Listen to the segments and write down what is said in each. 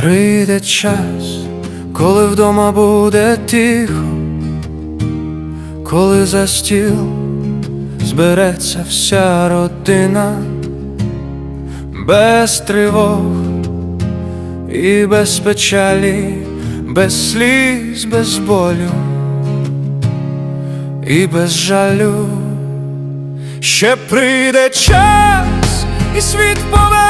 Прийде час, коли вдома буде тихо, коли за стіл збереться вся родина, без тривог і без печалі, без сліз, без болю і без жалю. Ще прийде час, і світ поверне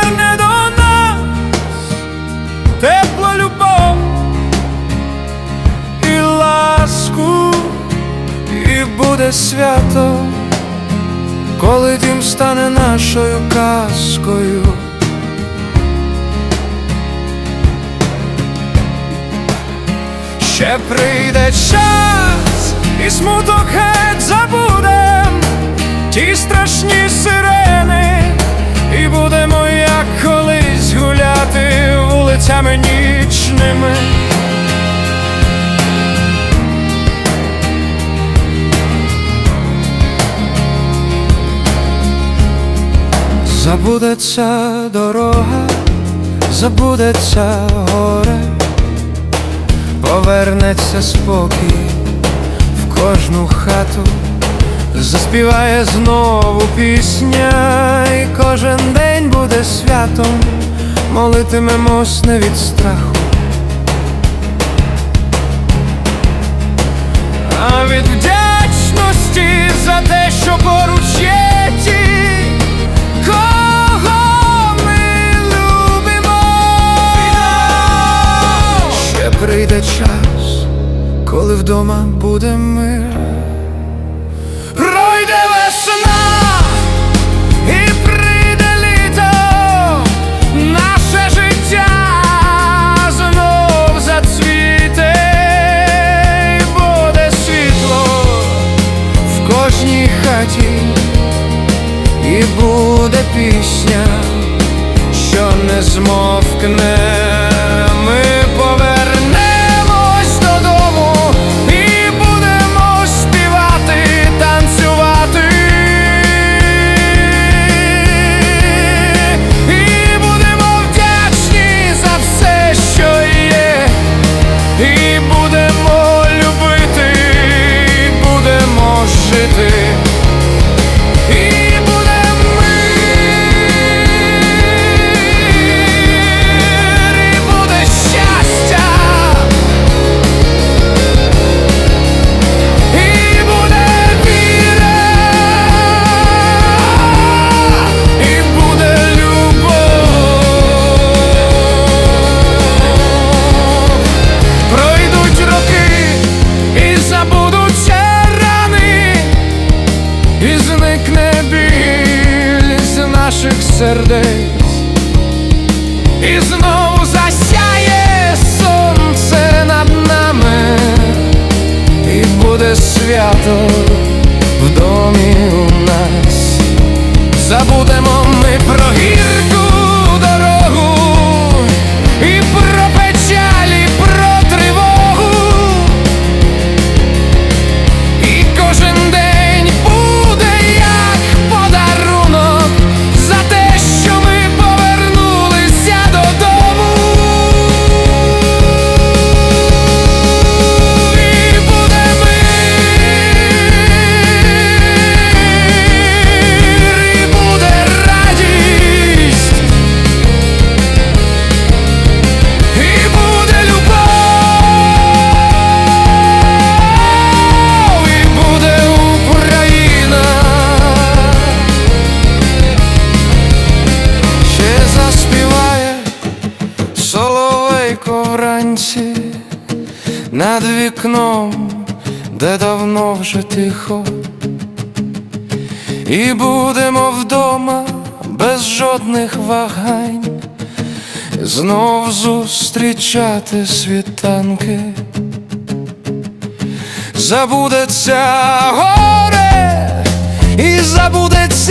буде свято, коли дім стане нашою казкою. Ще прийде час, і смуток геть забудем ті страшні сирени, і будемо як колись гуляти вулицями нічними. Забудеться дорога, забудеться горе, повернеться спокій в кожну хату, заспіває знову пісня, і кожен день буде святом, молитимемось не від страху, прийде час, коли вдома буде мир. Пройде весна і буде пісня, що не змовкне. Зникне біль з наших сердець, і знову засяє сонце над нами, і буде свято в домі у нас. Забудемо ми про гірку вранці над вікном, де давно вже тихо, і будемо вдома без жодних вагань, знов зустрічати світанки. Забудеться горе і забудеться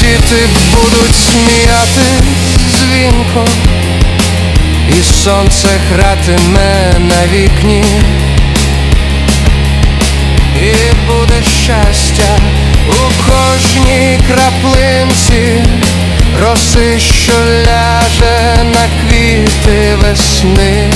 діти будуть сміяти дзвінко, і сонце гратиме на вікні, і буде щастя у кожній краплинці, роси, що ляже на квіти весни.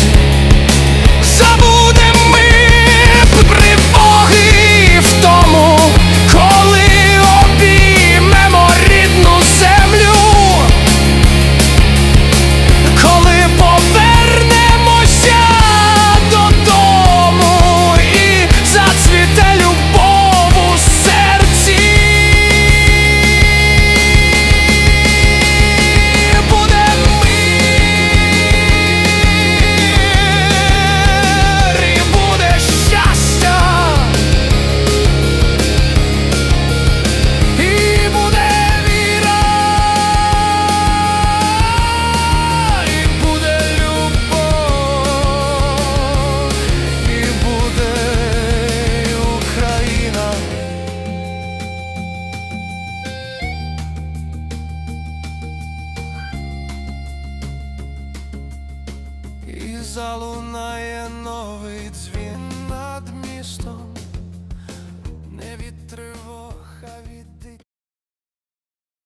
залунає новий дзвін.